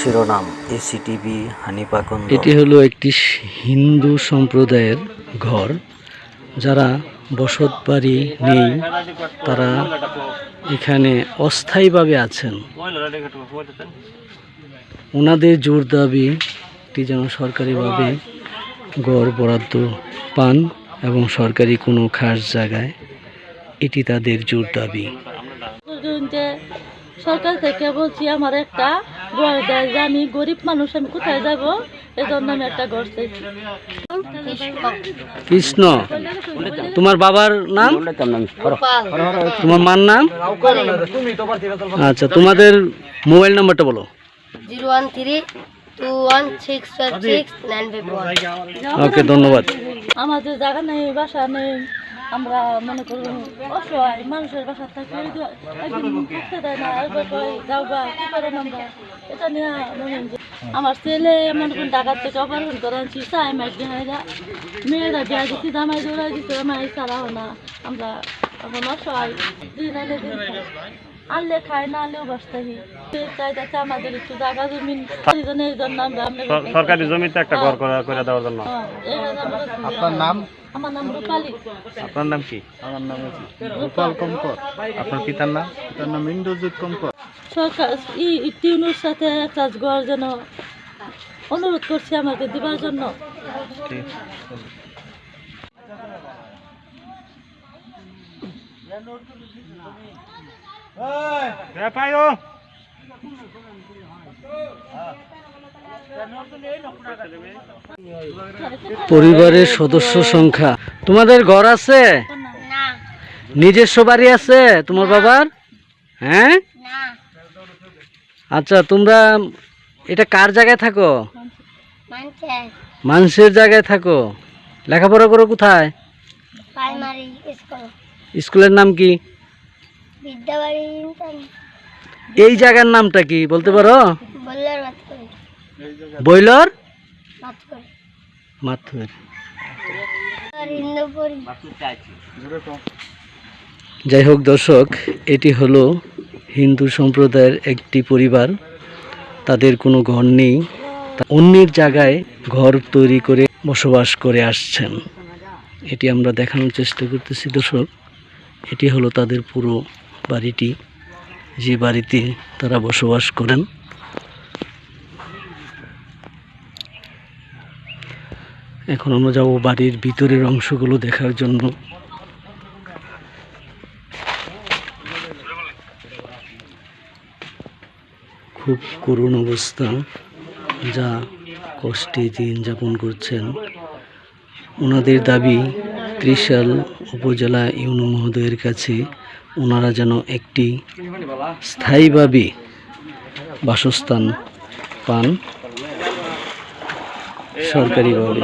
শিরোনাম এসিটিভি হানিপাকুন্দ এটি হলো একটি হিন্দু সম্প্রদায়ের ঘর। যারা বসত বাড়ি নেই তারা এখানে অস্থায়ীভাবে আছেন। ওনাদের জোর দাবি এটি যেন সরকারিভাবে গড় বরাদ্দ পান এবং সরকারি কোনো খাস জায়গায় এটি তাদের জোর দাবি। সরকার থেকে বলছি আমার একটা যে আমি গরিব মানুষ আমি কোথায় যাব? এজন্য আমি একটা ঘর চাইছি। কৃষ্ণ তোমার বাবার নাম? তোমার মার নাম? আচ্ছা তোমাদের মোবাইল নাম্বারটা বলো। Zero one three two one six five six nine okay ধন্যবাদ। আমাদের জায়গা নেই বাসা নেই আমরা মনে করুন অসহায় মানুষের বাসা যে একদিন থাকতে দেয় না একবার যাও গা কি করেন আমরা? এটা নিয়ে মনে আমার ছেলে মনে করুন ঢাকার থেকে অপারেশন করে আনছি চাই মাইক মেয়েরা মেয়েরা বিয়া দিচ্ছি জামাই জোড়া দিচ্ছে আমার ছাড়া না। আমরা এখন অসহায় দিন আনে দিন। আনলে খাই না আনলেও বাঁচতেই চাই যাচ্ছে আমাদের একটু জায়গা জমিন জন্য সরকারি জমিতে একটা ঘর করে দেওয়ার জন্য। হ্যাঁ। আপনার নাম? আমার নাম রূপালী। আপনার নাম কি? আমার নাম গোপাল কঙ্কর আপনার পিতার নাম? পিতার নাম ইন্দ্রজিৎ কঙ্কর সরকার টিউনুর সাথে কাজ করার জন্য অনুরোধ করছি আমাকে দিবার জন্য। পাইও পরিবারের সদস্য সংখ্যা। তোমাদের ঘর আছে? নিজস্ব বাড়ি আছে? তোমার বাবার? হ্যাঁ? আচ্ছা তোমরা এটা কার জায়গায় থাকো? মানুষের জায়গায় থাকো। লেখাপড়া করো কোথায়? স্কুলের নাম কি? বিদ্যাবাড়ি এই জায়গার নামটা কি বলতে পারো? করি মাথুর যাই হোক দর্শক এটি হলো হিন্দু সম্প্রদায়ের একটি পরিবার। তাদের কোনো ঘর নেই। অন্যের জায়গায় ঘর তৈরি করে বসবাস করে আসছেন। এটি আমরা দেখানোর চেষ্টা করতেছি দর্শক। এটি হলো তাদের পুরো বাড়িটি। যে বাড়িতে তারা বসবাস করেন। এখন আমরা যাব বাড়ির ভিতরের অংশগুলো দেখার জন্য। খুব করুণ অবস্থা। যা কষ্টে দিন যাপন করছেন। ওনাদের দাবি ত্রিশাল উপজেলা ইউনু মহোদয়ের কাছে ওনারা যেন একটি স্থায়ীভাবে বাসস্থান পান সরকারিভাবে